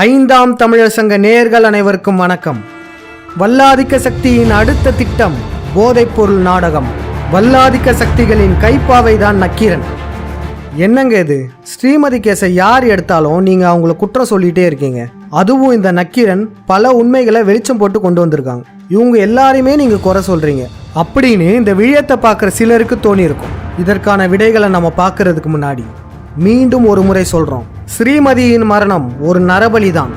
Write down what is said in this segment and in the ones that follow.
ஐந்தாம் தமிழர் சங்க நேயர்கள் அனைவருக்கும் வணக்கம். வல்லாதிக்க சக்தியின் அடுத்த திட்டம் போதைப்பொருள் நாடகம். வல்லாதிக்க சக்திகளின் கைப்பாவை தான் நக்கீரன். என்னங்க இது? ஸ்ரீமதி கேஸை யார் எடுத்தாலும் நீங்கள் அவங்கள குற்றம் சொல்லிகிட்டே இருக்கீங்க. அதுவும் இந்த நக்கீரன் பல உண்மைகளை வெளிச்சம் போட்டு கொண்டு வந்திருக்காங்க. இவங்க எல்லாரையுமே நீங்கள் குறை சொல்கிறீங்க அப்படின்னு இந்த விழியத்தை பார்க்குற சிலருக்கு தோணியிருக்கும். இதற்கான விடைகளை நம்ம பார்க்கறதுக்கு முன்னாடி மீண்டும் ஒரு முறை சொல்கிறோம் ஸ்ரீமதியின் மரணம் ஒரு நரபலிதான்.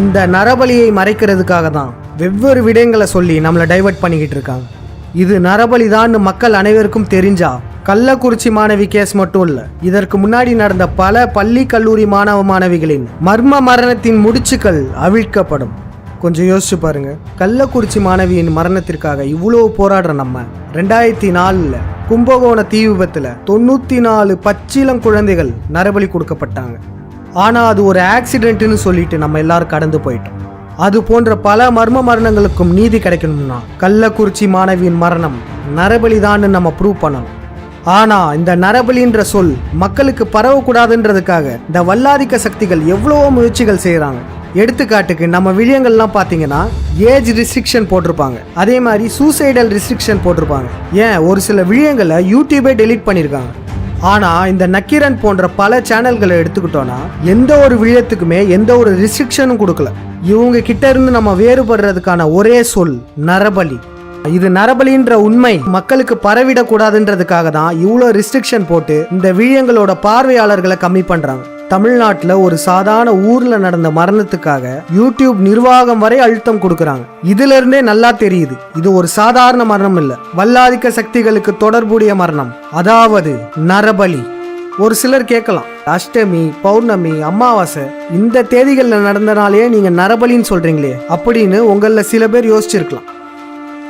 இந்த நரபலியை மறைக்கிறதுக்காக தான் வெவ்வேறு விடயங்களை சொல்லி நம்மளை டைவர்ட் பண்ணிக்கிட்டு இருக்காங்க. இது நரபலிதான்னு மக்கள் அனைவருக்கும் தெரிஞ்சா கள்ளக்குறிச்சி மாணவி கேஸ் மட்டும் இல்லை இதற்கு முன்னாடி நடந்த பல பள்ளி கல்லூரி மாணவ மாணவிகளின் மர்ம மரணத்தின் முடிச்சுக்கள் அவிழ்க்கப்படும். கொஞ்சம் யோசிச்சு பாருங்க. கள்ளக்குறிச்சி மாணவியின் மரணத்திற்காக இவ்வளோ போராடுற நம்ம ரெண்டாயிரத்தி நாலுல கும்பகோண தீ விபத்துல தொண்ணூத்தி நாலு பச்சிளம் குழந்தைகள் நரபலி கொடுக்கப்பட்டாங்க. ஆனால் அது ஒரு ஆக்சிடென்ட்னு சொல்லிட்டு நம்ம எல்லாரும் கடந்து போயிட்டோம். அது போன்ற பல மர்ம மரணங்களுக்கும் நீதி கிடைக்கணும்னா கள்ளக்குறிச்சி மாணவியின் மரணம் நரபலிதான்னு நம்ம ப்ரூவ் பண்ணணும். ஆனா இந்த நரபலின்ற சொல் மக்களுக்கு பரவக்கூடாதுன்றதுக்காக இந்த வல்லாதிக்க சக்திகள் எவ்வளவோ முயற்சிகள் செய்கிறாங்க எடுத்துக்காட்டுக்கு நம்ம விழியங்கள்லாம் பார்த்தீங்கன்னா ஏஜ் ரிஸ்ட்ரிக்ஷன் போட்டிருப்பாங்க. அதே மாதிரி சூசைடல் ரிஸ்ட்ரிக்ஷன் போட்டிருப்பாங்க. ஏன்? ஒரு சில விழியங்களை யூடியூபே டெலீட் பண்ணியிருக்காங்க ஆனால் இந்த நக்கீரன் போன்ற பல சேனல்களை எடுத்துக்கிட்டோன்னா எந்த ஒரு விழியத்துக்குமே எந்த ஒரு ரிஸ்ட்ரிக்ஷனும் கொடுக்கல. இவங்க கிட்ட இருந்து நம்ம வேறுபடுறதுக்கான ஒரே சொல் நரபலி. இது நரபலின்ற உண்மை மக்களுக்கு பரவிடக்கூடாதுன்றதுக்காக தான் இவ்வளோ ரிஸ்ட்ரிக்ஷன் போட்டு இந்த விழியங்களோட பார்வையாளர்களை கம்மி பண்ணுறாங்க தமிழ்நாட்டில் ஒரு சாதாரண ஊர்ல நடந்த மரணத்துக்காக யூடியூப் நிர்வாகம் வரை அழுத்தம் கொடுக்கறாங்க. இதுல இருந்தே நல்லா தெரியுது. இது ஒரு சாதாரண மரணம் இல்ல. வல்லாதிக்க சக்திகளுக்கு தொடர்புடைய மரணம். அதாவது நரபலி. ஒரு சிலர் கேட்கலாம். அஷ்டமி பௌர்ணமி அமாவாசை இந்த தேதிகளில் நடந்தனாலேயே நீங்க நரபலின்னு சொல்றீங்களே அப்படின்னு உங்களில் சில பேர் யோசிச்சிருக்கலாம்.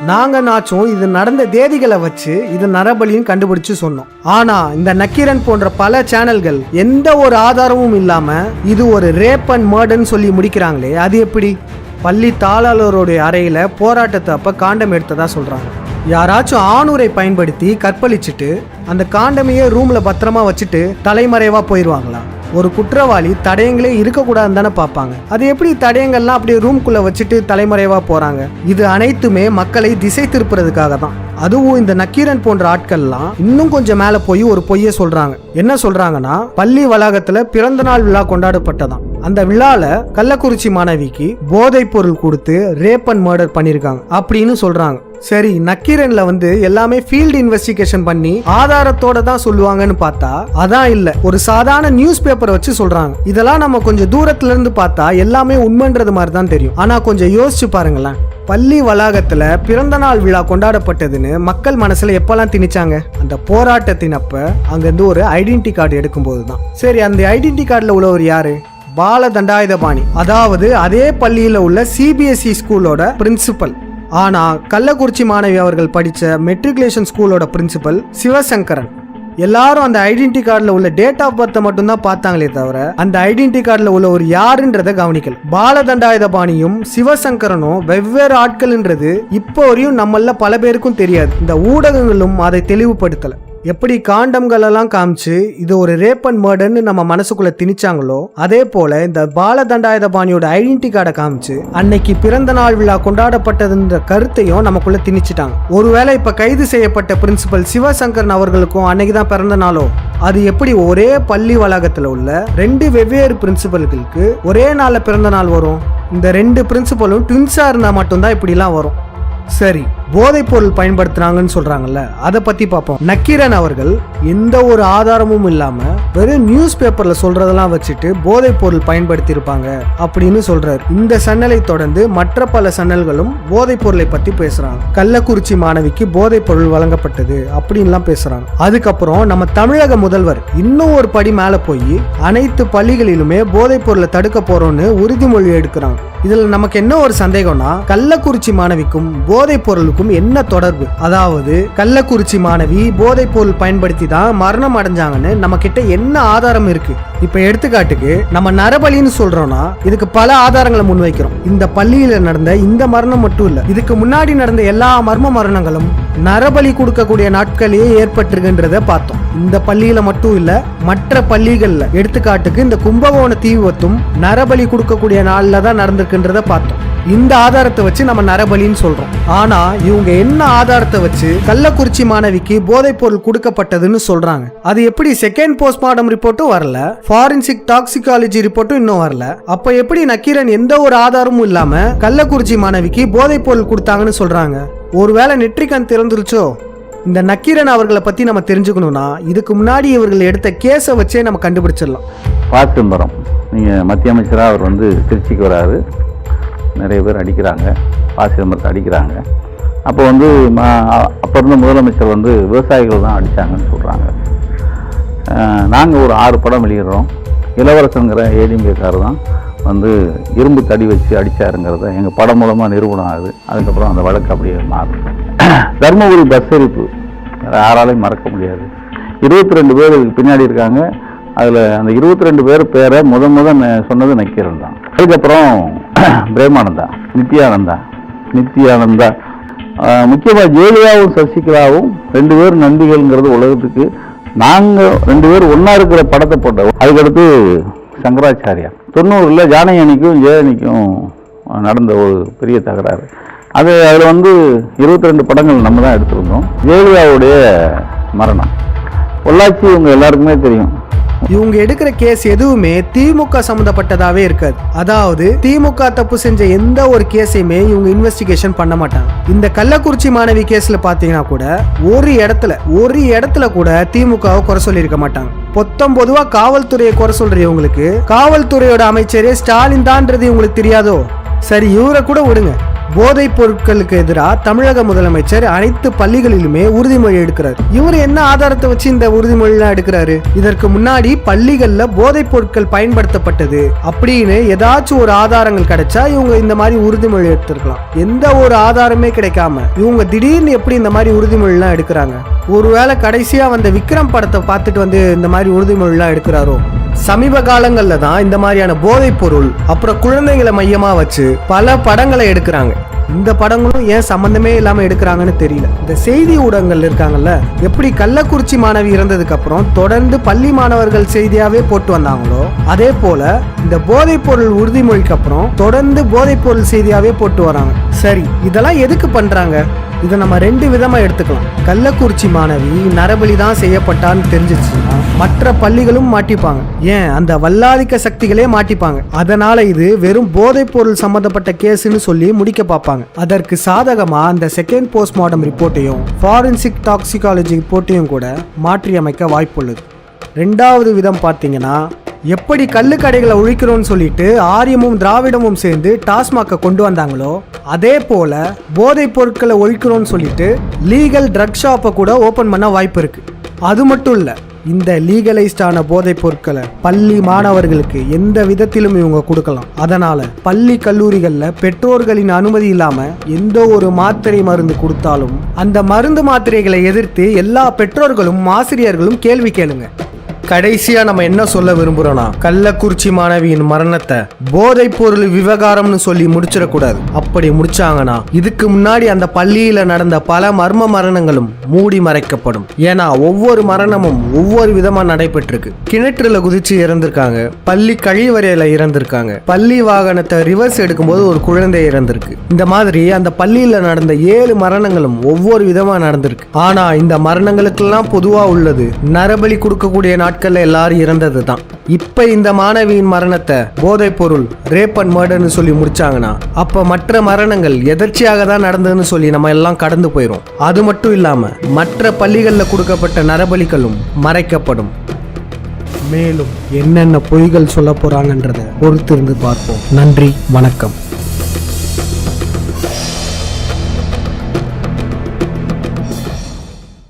நாங்கள் நாச்சும் இது நடந்த தேதிகளை வச்சு இது நரபலின்னு கண்டுபிடிச்சு சொன்னோம். ஆனா இந்த நக்கீரன் போன்ற பல சேனல்கள் எந்த ஒரு ஆதாரமும் இல்லாம இது ஒரு ரேப் அண்ட் மர்டர்ன்னு சொல்லி முடிக்கிறாங்களே அது எப்படி? பள்ளி தாளாளருடைய அறையில போராட்டத்தை அப்ப காண்டம் எடுத்ததா சொல்றாங்க. யாராச்சும் ஆணூரை பயன்படுத்தி கற்பழிச்சிட்டு அந்த காண்டமையே ரூம்ல பத்திரமா வச்சுட்டு தலைமறைவா போயிடுவாங்களாம் ஒரு குற்றவாளி தடயங்களே இருக்கக்கூடாதுன்னு தானே பார்ப்பாங்க. அது எப்படி தடயங்கள்லாம் அப்படியே ரூம்குள்ள வச்சுட்டு தலைமறைவா போறாங்க? இது அனைத்துமே மக்களை திசை திருப்புறதுக்காக தான். அதுவும் இந்த நக்கீரன் போன்ற ஆட்கள்லாம் இன்னும் கொஞ்சம் மேல போய் ஒரு பொய்ய சொல்றாங்க. என்ன சொல்றாங்கன்னா பள்ளி வளாகத்துல பிறந்த நாள் விழா கொண்டாடப்பட்டதான் அந்த விழால கள்ளக்குறிச்சி மாணவிக்கு போதைப் பொருள் கொடுத்து ரேப் அண்ட் மர்டர் பண்ணிருக்காங்க அப்படின்னு சொல்றாங்க. சரி நக்கீரன்ல வந்து எல்லாமே ஃபீல்டு இன்வெஸ்டிகேஷன் பண்ணி ஆதாரத்தோட தான் சொல்லுவாங்கன்னு பார்த்தா அதான் இல்ல. ஒரு சாதாரண நியூஸ் பேப்பரை வச்சு சொல்றாங்க. இதெல்லாம் நம்ம கொஞ்சம் தூரத்துல இருந்து பார்த்தா எல்லாமே உண்மைன்றது மாதிரி தான் தெரியும். ஆனா கொஞ்சம் யோசிச்சு பாருங்களேன். பள்ளி வளாகத்துல பிறந்த நாள் விழா கொண்டாடப்பட்டதுன்னு மக்கள் மனசுல எப்பெல்லாம் திணிச்சாங்க? அந்த போராட்டத்தின் அப்ப அங்கிருந்து ஒரு ஐடென்டி கார்டு எடுக்கும்போது தான். சரி அந்த ஐடென்டி கார்டுல உள்ளவர் யாரு? பால தண்டாயுதபாணி அதாவது அதே பள்ளியில உள்ள சிபிஎஸ்இ ஸ்கூலோட பிரின்சிபல் ஆனால் கள்ளக்குறிச்சி மாணவி அவர்கள் படித்த மெட்ரிகுலேஷன் ஸ்கூலோட பிரின்சிபல் சிவசங்கரன். எல்லாரும் அந்த ஐடென்டி கார்டில் உள்ள டேட் ஆஃப் பர்த்தை மட்டும்தான் பார்த்தாங்களே தவிர அந்த ஐடென்டி கார்டில் உள்ள ஒரு யாருன்றதை கவனிக்கல. பாலதண்டாயுதபாணியும் சிவசங்கரனும் வெவ்வேறு ஆட்கள்ன்றது இப்போ வரையும் நம்மள பல பேருக்கும் தெரியாது. இந்த ஊடகங்களும் அதை தெளிவுபடுத்தலை. எப்படி காண்டம்களெல்லாம் காமிச்சு இது ஒரு ரேப் அண்ட் மர்டர்னு நம்ம மனசுக்குள்ள திணிச்சாங்களோ அதே போல இந்த பாலதண்டாயுதபாணியோட ஐடென்டி கார்டை காமிச்சு அன்னைக்கு பிறந்த நாள் விழா கொண்டாடப்பட்டதுன்ற கருத்தையும் நமக்குள்ள திணிச்சிட்டாங்க. ஒருவேளை இப்ப கைது செய்யப்பட்ட பிரின்சிபல் சிவசங்கரன் அவர்களுக்கும் அன்னைக்கு தான் பிறந்த நாளோ? அது எப்படி ஒரே பள்ளி வளாகத்தில் உள்ள ரெண்டு வெவ்வேறு பிரின்சிபல்களுக்கு ஒரே நாளில் பிறந்த நாள் வரும்? இந்த ரெண்டு பிரின்சிபலும் ட்வின்ஸாக இருந்தால் மட்டும்தான் இப்படிலாம் வரும். சரி போதைப் பொருள் பயன்படுத்துறாங்கன்னு சொல்றாங்கல்ல அதை பத்தி பார்ப்போம். நக்கீரன் அவர்கள் எந்த ஒரு ஆதாரமும் இல்லாம வெறும் நியூஸ் பேப்பர்ல சொல்றதெல்லாம் வச்சுட்டு போதைப் பொருள் பயன்படுத்தி இருப்பாங்க அப்படின்னு சொல்றாரு. இந்த சன்னலை தொடர்ந்து மற்ற பல சன்னல்களும் போதைப் பொருளை பத்தி பேசுறாங்க. கள்ளக்குறிச்சி மாணவிக்கு போதைப் பொருள் வழங்கப்பட்டது அப்படின்லாம் பேசுறாங்க. அதுக்கப்புறம் நம்ம தமிழக முதல்வர் இன்னும் ஒரு படி மேல போய் அனைத்து பள்ளிகளிலுமே போதைப் பொருளை தடுக்க போறோம்னு உறுதிமொழி எடுக்கிறாங்க. இதுல நமக்கு என்ன ஒரு சந்தேகம்னா கள்ளக்குறிச்சி மாணவிக்கும் போதைப் பொருளுக்கும் என்ன தொடர்பு? அதாவது கள்ளக்குறிச்சி மாணவி போதைப் பொருள் பயன்படுத்தி தான் மரணம் அடைஞ்சாங்கன்னு நம்ம கிட்ட என்ன ஆதாரம் இருக்கு? இப்ப எடுத்துக்காட்டுக்கு நம்ம நரபலின்னு சொல்றோம்னா இதுக்கு பல ஆதாரங்களை முன்வைக்கிறோம். இந்த பள்ளியில நடந்த இந்த மரணம் மட்டும் இல்ல இதுக்கு முன்னாடி நடந்த எல்லா மர்ம மரணங்களும் நரபலி கொடுக்கக்கூடிய நாட்களே ஏற்பட்டிருக்கின்றத பார்த்தோம். இந்த பள்ளியில மட்டும் இல்ல மற்ற பள்ளிகள்ல எடுத்துக்காட்டுக்கு இந்த கும்பகோண தீவிபத்தும் நரபலி கொடுக்கக்கூடிய நாள்ல தான் நடந்திருக்குன்றத பார்த்தோம். இந்த ஆதாரத்தை வச்சு நம்ம நரபலின்னு சொல்றோம். ஆனா இவங்க என்ன ஆதாரத்தை வச்சு கள்ளக்குறிச்சி மாணவிக்கு போதைப் பொருள் கொடுக்கப்பட்டதுன்னு சொல்றாங்க. அது எப்படி செகண்ட் போஸ்ட்மார்டம் ரிப்போர்ட்டும் வரல ஃபாரன்சிக் டாக்ஸிகாலஜி ரிப்போர்ட்டும் இன்னும் வரல. அப்ப எப்படி நக்கீரன் எந்த ஒரு ஆதாரமும் இல்லாம கள்ளக்குறிச்சி மாணவிக்கு போதைப் பொருள் கொடுத்தாங்கன்னு சொல்றாங்க? ஒருவேளை நெற்றிக்கண் திறந்துருச்சோ இந்த நக்கீரன் அவர்களை பத்தி நம்ம தெரிஞ்சுக்கணும்னா இதுக்கு முன்னாடி இவர்கள் எடுத்த கேஸை வச்சே நம்ம கண்டுபிடிச்சிடலாம். ப சிதம்பரம் நீங்கள் மத்திய அமைச்சராக அவர் வந்து திருச்சிக்கு வராரு. நிறைய பேர் அடிக்கிறாங்க. பாசிதம்பரத்தை அடிக்கிறாங்க. அப்போ வந்து அப்போ இருந்த முதலமைச்சர் வந்து விவசாயிகள் தான் அடித்தாங்கன்னு சொல்கிறாங்க நாங்கள் ஒரு ஆறு படம் வெளியிடுறோம். இளவரசங்கிற ஏடிஎம்கேக்கார் தான் வந்து இரும்பு தடி வச்சு அடித்தாருங்கிறத எங்கள் படம் மூலமாக நிறுவனம் ஆகுது. அதுக்கப்புறம் அந்த வழக்கு அப்படியே மாறும். தருமபுரி பஸ் எரிப்பு. யாராலையும் மறக்க முடியாது. இருபத்தி ரெண்டு பேர் இதுக்கு பின்னாடி இருக்காங்க. அதில் அந்த இருபத்தி ரெண்டு பேர் பேரை முத முத சொன்னது நக்கீரன் தான். அதுக்கப்புறம் பிரேமானந்தா நித்யானந்தா நித்யானந்தா. முக்கியமாக ஜெயலலிதாவும் சசிகலாவும் ரெண்டு பேரும் நந்திகள்ங்கிறது உலகத்துக்கு நாங்கள் ரெண்டு பேரும் ஒன்றா இருக்கிற படத்தை போட்டோம். அதுக்கடுத்து சங்கராச்சாரியா தொண்ணூறில் ஜானகியணிக்கும் ஜெயனிக்கும் நடந்த ஒரு பெரிய தகராறு. அது அதில் வந்து இருபத்தி ரெண்டு படங்கள் நம்ம தான் எடுத்திருந்தோம். ஜெயலலிதாவுடைய மரணம். பொள்ளாச்சி இவங்க எல்லாருக்குமே தெரியும். இவங்க எடுக்கிற கேஸ் எதுவுமே திமுக சம்மந்தப்பட்டதாகவே இருக்காது. அதாவது திமுக தப்பு செஞ்ச எந்த ஒரு கேஸையுமே இவங்க இன்வெஸ்டிகேஷன் பண்ண மாட்டாங்க. இந்த கள்ளக்குறிச்சி மாணவி கேஸ்ல பாத்தீங்கன்னா கூட ஒரு இடத்துல ஒரு இடத்துல கூட திமுகவை குறை சொல்லியிருக்க மாட்டாங்க. பொத்தம் பொதுவா காவல்துறையை குறை சொல்ற இவங்களுக்கு காவல்துறையோட அமைச்சரே ஸ்டாலின் தான்ன்றது இவங்களுக்கு தெரியாதோ? சரி இவரை கூட விடுங்க. போதைப் பொருட்களுக்கு எதிராக தமிழக முதலமைச்சர் அனைத்து பள்ளிகளிலுமே உறுதிமொழி எடுக்கிறார். இவர் என்ன ஆதாரத்தை வச்சு இந்த உறுதிமொழிலாம் எடுக்கிறாரு? இதற்கு முன்னாடி பள்ளிகள்ல போதைப் பொருட்கள் பயன்படுத்தப்பட்டது. அப்படின்னு ஏதாச்சும் ஒரு ஆதாரங்கள் கிடைச்சா இவங்க இந்த மாதிரி உறுதிமொழி எடுத்திருக்கலாம். எந்த ஒரு ஆதாரமே கிடைக்காம இவங்க திடீர்னு எப்படி இந்த மாதிரி உறுதிமொழிலாம் எடுக்கிறாங்க? ஒருவேளை கடைசியா வந்த விக்ரம் படத்தை பார்த்துட்டு வந்து இந்த மாதிரி உறுதிமொழிலாம் எடுக்கிறாரோ? சமீப காலங்களில் தான் இந்த மாதிரியான போதைப் பொருள் அப்புறம் குழந்தைங்களை மையமாக வச்சு பல படங்களை எடுக்கிறாங்க. இந்த படங்களும் ஏன் சம்மந்தமே இல்லாமல் எடுக்கிறாங்கன்னு தெரியல. இந்த செய்தி ஊடகங்கள் இருக்காங்கல்ல எப்படி கள்ளக்குறிச்சி மாணவி இறந்ததுக்கு அப்புறம் தொடர்ந்து பள்ளி மாணவர்கள் செய்தியாவே போட்டு வந்தாங்களோ அதே போல இந்த போதைப் பொருள் உறுதிமொழிக்கு அப்புறம் தொடர்ந்து போதைப் பொருள் செய்தியாவே போட்டு வராங்க. சரி இதெல்லாம் எதுக்கு பண்றாங்க? இதை நம்ம ரெண்டு விதமாக எடுத்துக்கலாம். கள்ளக்குறிச்சி மாணவி நரபலி தான் செய்யப்பட்டான்னு தெரிஞ்சிச்சுன்னா மற்ற பள்ளிகளும் மாட்டிப்பாங்க. ஏன்? அந்த வல்லாதிக்க சக்திகளே மாட்டிப்பாங்க. அதனால இது வெறும் போதைப் பொருள் சம்பந்தப்பட்ட கேஸ்ன்னு சொல்லி முடிக்க பார்ப்பாங்க. அதற்கு சாதகமா அந்த செகண்ட் போஸ்ட்மார்டம் ரிப்போர்ட்டையும் ஃபாரன்சிக் டாக்ஸிகாலஜி ரிப்போர்ட்டையும் கூட மாற்றி அமைக்க வாய்ப்புள்ளது. ரெண்டாவது விதம் பார்த்தீங்கன்னா எப்படி கள்ளுக்கடைகளை ஒழிக்கிறோம்னு சொல்லிட்டு ஆரியமும் திராவிடமும் சேர்ந்து டாஸ்மாக்கை கொண்டு வந்தாங்களோ அதே போல போதைப் பொருட்களை ஒழிக்கிறோம்னு சொல்லிட்டு லீகல் ட்ரக் ஷாப்பை கூட ஓபன் பண்ண வாய்ப்பு இருக்கு. அது மட்டும் இல்ல இந்த லீகலைஸ்டான போதைப் பொருட்களை பள்ளி மாணவர்களுக்கு எந்த விதத்திலும் இவங்க கொடுக்கலாம். அதனால பள்ளி கல்லூரிகளில் பெற்றோர்களின் அனுமதி இல்லாம எந்த ஒரு மாத்திரை மருந்து கொடுத்தாலும் அந்த மருந்து மாத்திரைகளை எதிர்த்து எல்லா பெற்றோர்களும் ஆசிரியர்களும் கேள்வி கேளுங்க. கடைசியா நம்ம என்ன சொல்ல விரும்புறோம்னா கள்ளக்குறிச்சி மாணவியின் மரணத்தை போதைப் பொருள் விவகாரம்னு சொல்லி முடிச்சிடக்கூடாது. அப்படி முடிச்சாங்கன்னா இதுக்கு முன்னாடி அந்த பள்ளியில நடந்த பல மர்ம மரணங்களும் மூடி மறைக்கப்படும். ஏன்னா ஒவ்வொரு மரணமும் ஒவ்வொரு விதமா நடைபெற்றிருக்கு. கிணற்றுல குதிச்சு இறந்திருக்காங்க. பள்ளி கழிவறையில இறந்திருக்காங்க. பள்ளி வாகனத்தை ரிவர்ஸ் எடுக்கும்போது ஒரு குழந்தை இறந்திருக்கு. இந்த மாதிரி அந்த பள்ளியில நடந்த ஏழு மரணங்களும் ஒவ்வொரு விதமா நடந்திருக்கு. ஆனா இந்த மரணங்களுக்கெல்லாம் பொதுவா உள்ளது நரபலி கொடுக்கக்கூடிய நாட்கள்ல எல்லாரும் இறந்தது தான் இப்ப இந்த மாணவியின் மரணத்தை போதைப் பொருள் ரேப் அண்ட் மர்டர்னு சொல்லி முடிச்சாங்கன்னா அப்ப மற்ற மரணங்கள் எதர்ச்சியாக தான் நடந்ததுன்னு சொல்லி நம்ம எல்லாம் கடந்து போயிரும். அது மட்டும் இல்லாம மற்ற பள்ளிகளில் கொடுக்கப்பட்ட நரபலிகளும் மறைக்கப்படும். மேலும் என்னென்ன பொய்கள் சொல்ல போறாங்கன்றத பொறுத்திருந்து பார்ப்போம். நன்றி வணக்கம்.